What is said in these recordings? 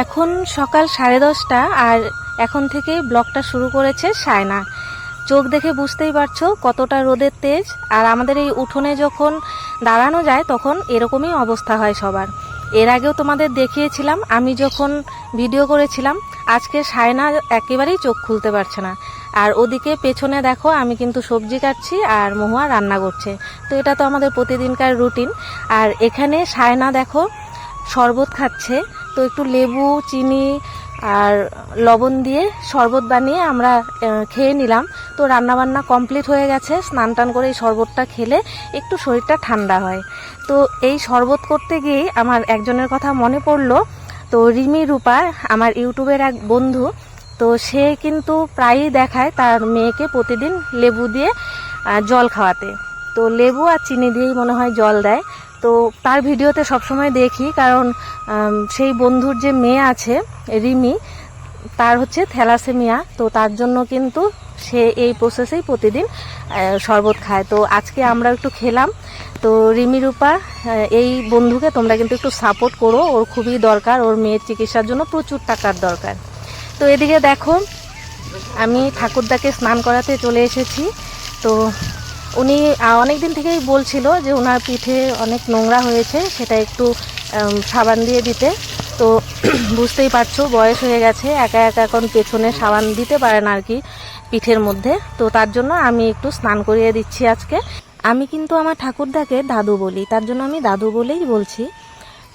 এখন সকাল সাড়ে দশটা আর এখন থেকে ব্লগটা শুরু করেছে সায়না। চোখ দেখে বুঝতেই পারছ কতটা রোদের তেজ, আর আমাদের এই উঠোনে যখন দাঁড়ানো যায় তখন এরকমই অবস্থা হয় সবার। এর আগেও তোমাদের দেখিয়েছিলাম, আমি যখন ভিডিও করেছিলাম, আজকে সায়না একেবারেই চোখ খুলতে পারছে না। আর ওদিকে পেছনে দেখো, আমি কিন্তু সবজি কাটছি আর মহুয়া রান্না করছে। তো এটা তো আমাদের প্রতিদিনকার রুটিন। আর এখানে সায়না দেখো, শরবত খাচ্ছে তো একটু লেবু, চিনি আর লবণ দিয়ে শরবত বানিয়ে আমরা খেয়ে নিলাম। তো রান্নাবান্না কমপ্লিট হয়ে গেছে। স্নান টান করে এই শরবতটা খেলে একটু শরীরটা ঠান্ডা হয়। তো এই শরবত করতে গিয়ে আমার একজনের কথা মনে পড়ল। তো রিমি রূপা, আমার ইউটিউবের এক বন্ধু, তো সে কিন্তু প্রায়ই দেখায় তার মেয়েকে প্রতিদিন লেবু দিয়ে জল খাওয়াতে। তো লেবু আর চিনি দিয়েই মনে হয় জল দেয়। তো তার ভিডিওতে সবসময় দেখি, কারণ সেই বন্ধুর যে মেয়ে আছে, রিমি, তার হচ্ছে থ্যালাসেমিয়া। তো তার জন্য কিন্তু সে এই প্রসেসেই প্রতিদিন শরবত খায়। তো আজকে আমরা একটু খেলাম। তো রিমি রূপা এই বন্ধুকে তোমরা কিন্তু একটু সাপোর্ট করো। ওর খুবই দরকার। ওর মেয়ের চিকিৎসার জন্য প্রচুর টাকার দরকার। তো এদিকে দেখো, আমি ঠাকুরদাকে স্নান করাতে চলে এসেছি। তো উনি অনেক দিন থেকেই বলছিল যে ওনার পিঠে অনেক নোংরা হয়েছে, সেটা একটু সাবান দিয়ে দিতে। তো বুঝতেই পারছ, বয়স হয়ে গেছে, একা একা এখন পেছনে সাবান দিতে পারে না আর কি পিঠের মধ্যে। তো তার জন্য আমি একটু স্নান করিয়ে দিচ্ছি আজকে। আমি কিন্তু আমার ঠাকুরদাকে দাদু বলি, তার জন্য আমি দাদু বলেই বলছি।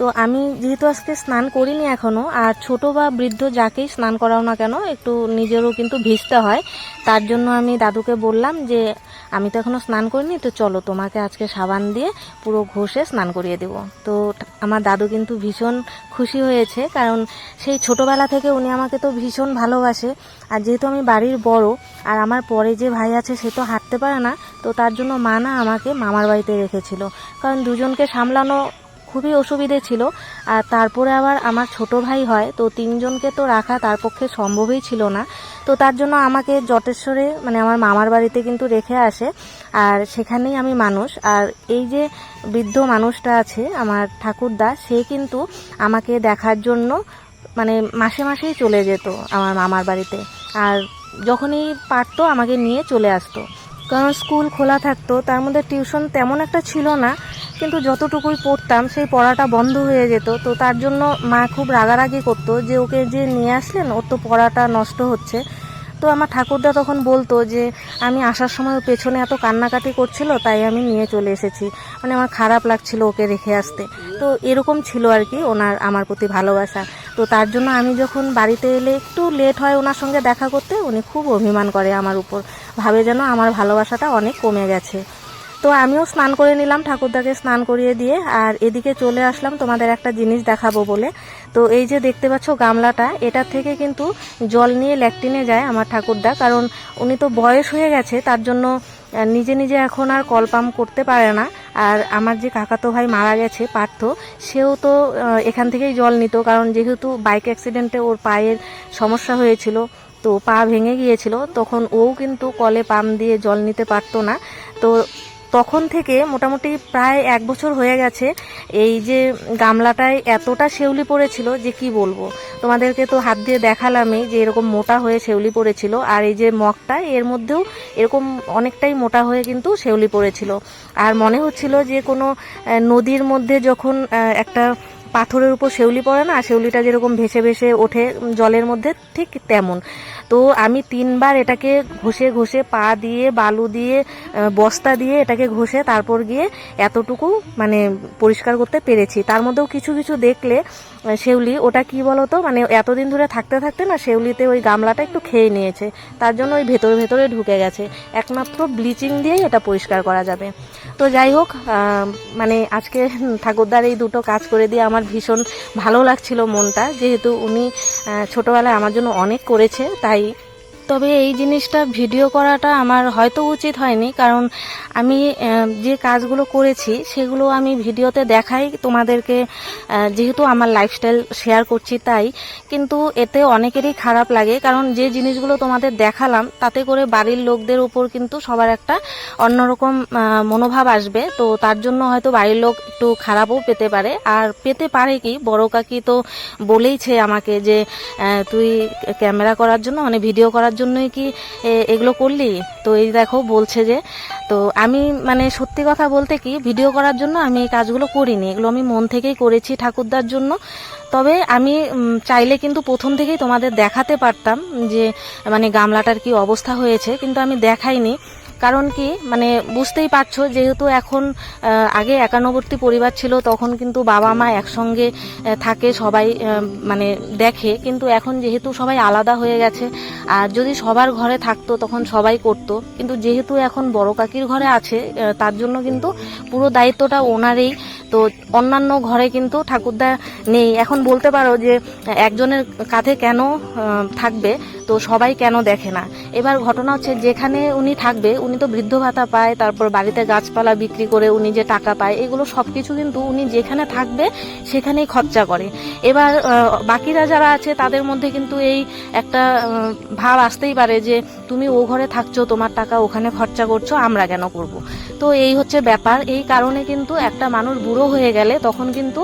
তো আমি যেহেতু আজকে স্নান করিনি এখনও, আর ছোট বা বৃদ্ধ যাকেই স্নান করাও না কেন, একটু নিজেরও কিন্তু ভিজতে হয়। তার জন্য আমি দাদুকে বললাম যে, আমি তো এখনও স্নান করিনি, তো চলো তোমাকে আজকে সাবান দিয়ে পুরো ঘষে স্নান করিয়ে দেব। তো আমার দাদু কিন্তু ভীষণ খুশি হয়েছে, কারণ সেই ছোটবেলা থেকে উনি আমাকে তো ভীষণ ভালোবাসে। আর যেহেতু আমি বাড়ির বড়, আর আমার পরে যে ভাই আছে সে তো হাঁটতে পারে না, তো তার জন্য মা না আমাকে মামার বাড়িতে রেখেছিল। কারণ দুজনকে সামলানো খুবই অসুবিধে ছিল। আর তারপরে আবার আমার ছোট ভাই হয়, তো তিনজনকে তো রাখা তার পক্ষে সম্ভবই ছিল না। তো তার জন্য আমাকে জটেশ্বরে মানে আমার মামার বাড়িতে কিন্তু রেখে আসে। আর সেখানেই আমি মানুষ। আর এই যে বৃদ্ধ মানুষটা আছে, আমার ঠাকুরদা, সে কিন্তু আমাকে দেখার জন্য মানে মাসে মাসেই চলে যেত আমার মামার বাড়িতে। আর যখনই পারতো আমাকে নিয়ে চলে আসতো। কারণ স্কুল খোলা থাকতো, তার মধ্যে টিউশন তেমন একটা ছিল না। কিন্তু যতটুকুই পড়তাম, সেই পড়াটা বন্ধ হয়ে যেত। তো তার জন্য মা খুব রাগারাগি করতো যে, ওকে যে নিয়ে আসলেন, ওর তো পড়াটা নষ্ট হচ্ছে। তো আমার ঠাকুরদা তখন বলতো যে, আমি আসার সময় পেছনে এত কান্নাকাটি করছিল, তাই আমি নিয়ে চলে এসেছি। মানে আমার খারাপ লাগছিল ওকে রেখে আসতে। তো এরকম ছিল আর কি ওনার, আমার প্রতি ভালোবাসা। তো তার জন্য আমি যখন বাড়িতে এলে একটু লেট হয় ওনার সঙ্গে দেখা করতে, উনি খুব অভিমান করে আমার উপর। ভাবে যেন আমার ভালোবাসাটা অনেক কমে গেছে। তো আমিও স্নান করে নিলাম, ঠাকুরদাকে স্নান করিয়ে দিয়ে, আর এদিকে চলে আসলাম তোমাদের একটা জিনিস দেখাবো বলে। তো এই যে দেখতে পাচ্ছ গামলাটা এটার থেকে কিন্তু জল নিয়ে ল্যাকটিনে যায় আমার ঠাকুরদা, কারণ উনি তো বয়স হয়ে গেছে, তার জন্য নিজে নিজে এখন আর কল পাম্প করতে পারে না। আর আমার যে কাকাতো ভাই মারা গেছে, পার্থ, সেও তো এখান থেকেই জল নিত, কারণ যেহেতু বাইক অ্যাক্সিডেন্টে ওর পায়ের সমস্যা হয়েছিল, তো পা ভেঙে গিয়েছিল, তখন ও কিন্তু কলে পাম্প দিয়ে জল নিতে পারতো না। তো তখন থেকে মোটামুটি প্রায় এক বছর হয়ে গেছে এই যে গামলাটায় এতটা শেউলি পড়েছিল যে কি বলব। তোমাদেরকে তো হাত দিয়ে দেখালামই যে এরকম মোটা হয়ে শেউলি পড়েছিল। আর এই যে মগটা, এর মধ্যেও এরকম অনেকটাই মোটা হয়ে কিন্তু শেউলি পড়েছিল। আর মনে হচ্ছিল যে কোনো নদীর মধ্যে যখন একটা পাথরের উপর শেউলি পড়ে না শেউলিটা যেরকম ভেসে ভেসে ওঠে জলের মধ্যে, ঠিক তেমন। তো আমি তিনবার এটাকে ঘষে ঘষে পা দিয়ে, বালু দিয়ে বস্তা দিয়ে এটাকে ঘষে তারপর গিয়ে এতটুকু মানে পরিষ্কার করতে পেরেছি। তার মধ্যেও কিছু কিছু দেখলে শেউলি ওটা কি বলতো মানে এতদিন ধরে থাকতে থাকতে না শেউলিতে ওই গামলাটা একটু খেয়ে নিয়েছে। তার জন্য ওই ভেতরে ভেতরে ঢুকে গেছে। একমাত্র ব্লিচিং দিয়েই এটা পরিষ্কার করা যাবে। তো যাই হোক মানে আজকে ঠাকুরদার এই দুটো কাজ করে দিয়ে আমার ভীষণ ভালো লাগছিল মনটা। যেহেতু উনি ছোটোবেলায় আমার জন্য অনেক করেছে তাই তবে এই জিনিসটা ভিডিও করাটা আমার হয়তো উচিত হয়নি, কারণ আমি যে কাজগুলো করেছি সেগুলো আমি ভিডিওতে দেখাই তোমাদেরকে যেহেতু আমার লাইফস্টাইল শেয়ার করছি তাই। কিন্তু এতে অনেকেরই খারাপ লাগে, কারণ যে জিনিসগুলো তোমাদের দেখালাম তাতে করে বাড়ির লোকদের উপর কিন্তু সবার একটা অন্যরকম মনোভাব আসবে। তো তার জন্য হয়তো বাড়ির লোক একটু খারাপও পেতে পারে। আর পেতে পারে কি? বড় কাকি তো বলেইছে আমাকে যে তুই ক্যামেরা করার জন্য মানে ভিডিও করার জন্যই কি এগুলো করলি? তো এই দেখো বলছে যে, তো আমি মানে সত্যি কথা বলতে কি ভিডিও করার জন্য আমি এই কাজগুলো করিনি। এগুলো আমি মন থেকেই করেছি ঠাকুরদার জন্য। তবে আমি চাইলে কিন্তু প্রথম থেকেই তোমাদের দেখাতে পারতাম যে মানে গামলাটার কি অবস্থা হয়েছে, কিন্তু আমি দেখাইনি। কারণ কি মানে বুঝতেই পারছ, যেহেতু এখন আগে একান্নবর্তী পরিবার ছিল, তখন কিন্তু বাবা মা একসঙ্গে থাকে, সবাই মানে দেখে, কিন্তু এখন যেহেতু সবাই আলাদা হয়ে গেছে, আর যদি সবার ঘরে থাকতো, তখন সবাই করতো, কিন্তু যেহেতু এখন বড় কাকির ঘরে আছে তার জন্য কিন্তু পুরো দায়িত্বটা ওনারই তো অন্যান্য ঘরে কিন্তু ঠাকুরদা নেই। এখন বলতে পারো যে একজনের কাঁধে কেন থাকবে, তো সবাই কেন দেখে না। এবার ঘটনা হচ্ছে যেখানে উনি থাকবে, উনি তো বৃদ্ধ ভাতা পায়, তারপর বাড়িতে গাছপালা বিক্রি করে উনি যে টাকা পায়, এগুলো সব কিছু কিন্তু উনি যেখানে থাকবে সেখানেই খরচা করে। এবার বাকিরা যারা আছে তাদের মধ্যে কিন্তু এই একটা ভাব আসতেই পারে যে তুমি ও ঘরে থাকছো, তোমার টাকা ওখানে খরচা করছ, আমরা কেন করব? তো এই হচ্ছে ব্যাপার। এই কারণে কিন্তু একটা মানুষ বুড়ো হয়ে গেলে তখন কিন্তু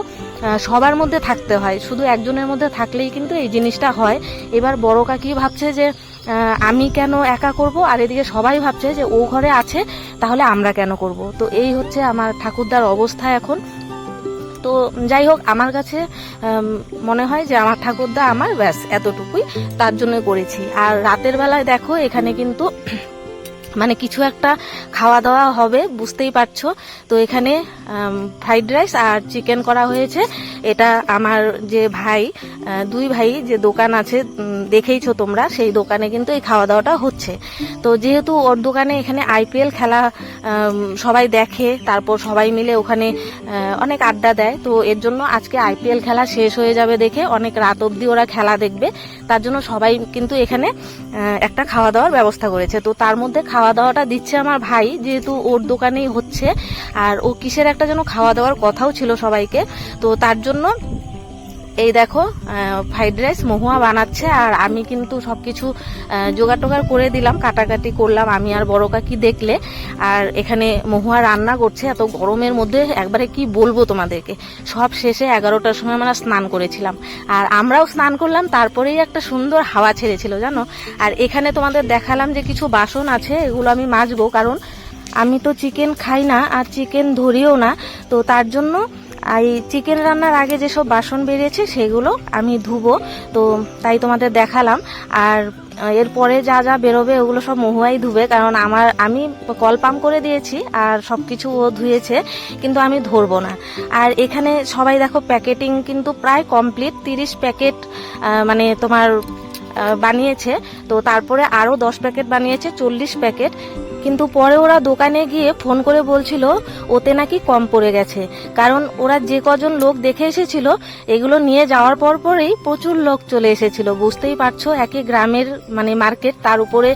সবার মধ্যে থাকতে হয়। শুধু একজনের মধ্যে থাকলেই কিন্তু এই জিনিসটা হয়। এবার বড় কাকি ভাবছে যে আমি কেন একা করব? আর এদিকে সবাই ভাবছে যে ও ঘরে আছে, তাহলে আমরা কেন করব? তো এই হচ্ছে আমার ঠাকুরদার অবস্থা এখন। তো যাই হোক, আমার কাছে মনে হয় যে আমার ঠাকুরদা আমার ব্যাস এতটুকুই তার জন্য করেছি। আর রাতের বেলায় দেখো, এখানে কিন্তু মানে কিছু একটা খাওয়া দাওয়া হবে, বুঝতেই পারছ। তো এখানে ফ্রাইড রাইস আর চিকেন করা হয়েছে। এটা আমার যে ভাই দুই ভাই যে দোকান আছে দেখেইছো তোমরা, সেই দোকানে কিন্তু এই খাওয়া দাওয়াটা হচ্ছে। তো যেহেতু ওর দোকানে এখানে আইপিএল খেলা সবাই দেখে, তারপর সবাই মিলে ওখানে অনেক আড্ডা দেয়, তো এর জন্য আজকে আইপিএল খেলা শেষ হয়ে যাবে দেখে অনেক রাত অবধি ওরা খেলা দেখবে। তার জন্য সবাই কিন্তু এখানে একটা খাওয়া দাওয়ার ব্যবস্থা করেছে। তো তার মধ্যে খাওয়া দাওয়াটা দিচ্ছে আমার ভাই, যেহেতু ওর দোকানেই হচ্ছে। আর ও কিসের একটা যেন খাওয়া দাওয়ার কথাও ছিল সবাইকে। তো তার জন্য এই দেখো ফ্রাইড রাইস মহুয়া বানাচ্ছে আর আমি কিন্তু সবকিছু আহ, জোগাড় করে দিলাম কাটাকাটি করলাম আমি আর বড় কাকি দেখলে। আর এখানে মহুয়া রান্না করছে এত গরমের মধ্যে একবারে কি বলব তোমাদেরকে? সব শেষে এগারোটার সময় আমরা স্নান করেছিলাম। আর আমরাও স্নান করলাম তারপরেই একটা সুন্দর হাওয়া ছেড়েছিল জানো? আর এখানে তোমাদের দেখালাম যে কিছু বাসন আছে এগুলো আমি মাজবো কারণ আমি তো চিকেন খাই না আর চিকেন ধরিও না। তো তার জন্য এই চিকেন রান্নার আগে যেসব বাসন বেরিয়েছে সেগুলো আমি ধুবো। তো তাই তোমাদের দেখালাম। আর এরপরে যা যা বেরোবে ওগুলো সব মহুয়াই ধুবে। কারণ আমার, আমি কল পাম্প করে দিয়েছি আর সব কিছু ও ধুয়েছে, কিন্তু আমি ধরবো না। আর এখানে সবাই দেখো প্যাকেটিং কিন্তু প্রায় কমপ্লিট। তিরিশ প্যাকেট মানে তোমার বানিয়েছে। তো তারপরে আরও দশ প্যাকেট বানিয়েছে, চল্লিশ প্যাকেট। কিন্তু পরে ওরা দোকানে গিয়ে ফোন করে বলছিল, ওতে নাকি কম পড়ে গেছে। কারণ ওরা যে কজন লোক দেখে এসেছিল, এগুলো নিয়ে যাওয়ার পর পরেই প্রচুর লোক চলে এসেছিল। বুঝতেই পারছ একই গ্রামের মানে মার্কেট, তার উপরে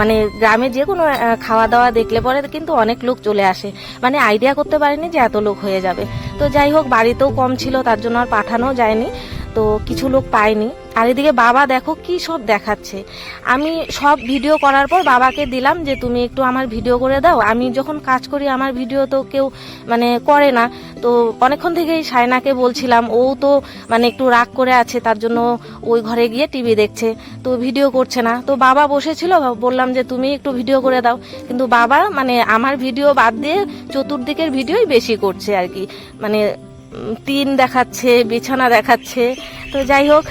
মানে গ্রামে যে কোনো খাওয়া দাওয়া দেখলে পরে কিন্তু অনেক লোক চলে আসে। মানে আইডিয়া করতে পারিনি যে এত লোক হয়ে যাবে। তো যাই হোক, বাড়িতেও কম ছিল, তার জন্য আর পাঠানো যায়নি। তো কিছু লোক পায়নি। আর এদিকে বাবা দেখো কি সব দেখাচ্ছে। আমি সব ভিডিও করার পর বাবাকে দিলাম যে, তুমি একটু আমার ভিডিও করে দাও। আমি যখন কাজ করি, আমার ভিডিও তো কেউ মানে করে না। তো অনেকক্ষণ থেকেই সায়নাকে বলছিলাম, ও তো মানে একটু রাগ করে আছে, তার জন্য ওই ঘরে গিয়ে টিভি দেখছে, তো ভিডিও করছে না। তো বাবা বসেছিল, বললাম যে, তুমি একটু ভিডিও করে দাও। কিন্তু বাবা মানে আমার ভিডিও বাদ দিয়ে চতুর্দিকের ভিডিওই বেশি করছে আর কি। মানে টিন দেখাচ্ছে বিছানা দেখাচ্ছে। তো যাই হোক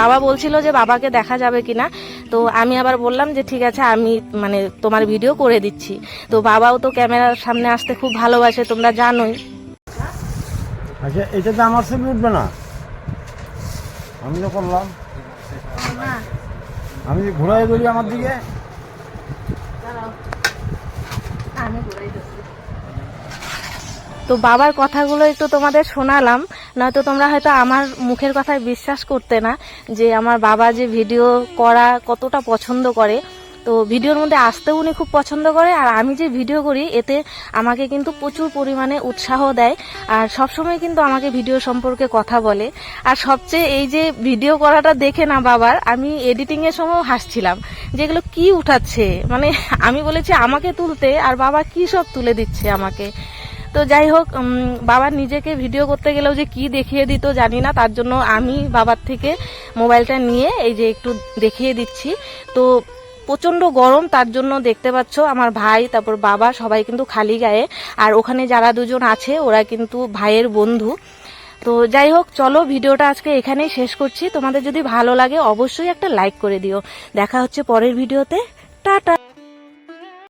বাবা বলছিল যে বাবাকে দেখা যাবে কিনা। তো আমি আবার বললাম যে ঠিক আছে আমি মানে তোমার ভিডিও করে দিচ্ছি। তো বাবাও তো ক্যামেরার সামনে আসতে খুব ভালোবাসে তোমরা জানোই। আচ্ছা এটাতে আমার ছবি উঠবে না? আমি তো করলাম। আমি ঘোরাই ধরি আমার দিকে? তো বাবার কথাগুলো একটু তোমাদের শোনালাম। নয়তো তোমরা হয়তো আমার মুখের কথায় বিশ্বাস করতে না যে আমার বাবা যে ভিডিও করা কতটা পছন্দ করে। তো ভিডিওর মধ্যে আসতেও উনি খুব পছন্দ করে আর আমি যে ভিডিও করি, এতে আমাকে কিন্তু প্রচুর পরিমাণে উৎসাহ দেয় আর সবসময় কিন্তু আমাকে ভিডিও সম্পর্কে কথা বলে। আর সবচেয়ে এই যে ভিডিও করাটা দেখে না বাবার, আমি এডিটিং এর সময় হাসছিলাম যেগুলো কি উঠাচ্ছে? মানে আমি বলেছি আমাকে তুলতে আর বাবা কি সব তুলে দিচ্ছে আমাকে? তো যাই হোক বাবা নিজেকে ভিডিও করতে গেলেও যে কি দেখিয়ে দিত জানি না, তার জন্য আমি বাবার থেকে মোবাইলটা নিয়ে এই যে একটু দেখিয়ে দিচ্ছি। তো প্রচণ্ড গরম, তার জন্য দেখতে পাচ্ছ আমার ভাই, তারপর বাবা সবাই কিন্তু খালি গায়ে। আর ওখানে যারা দুজন আছে, ওরা কিন্তু ভাইয়ের বন্ধু। তো যাই হোক, চলো ভিডিওটা আজকে এখানেই শেষ করছি। তোমাদের যদি ভালো লাগে, অবশ্যই একটা লাইক করে দিও। দেখা হচ্ছে পরের ভিডিওতে। টাটা!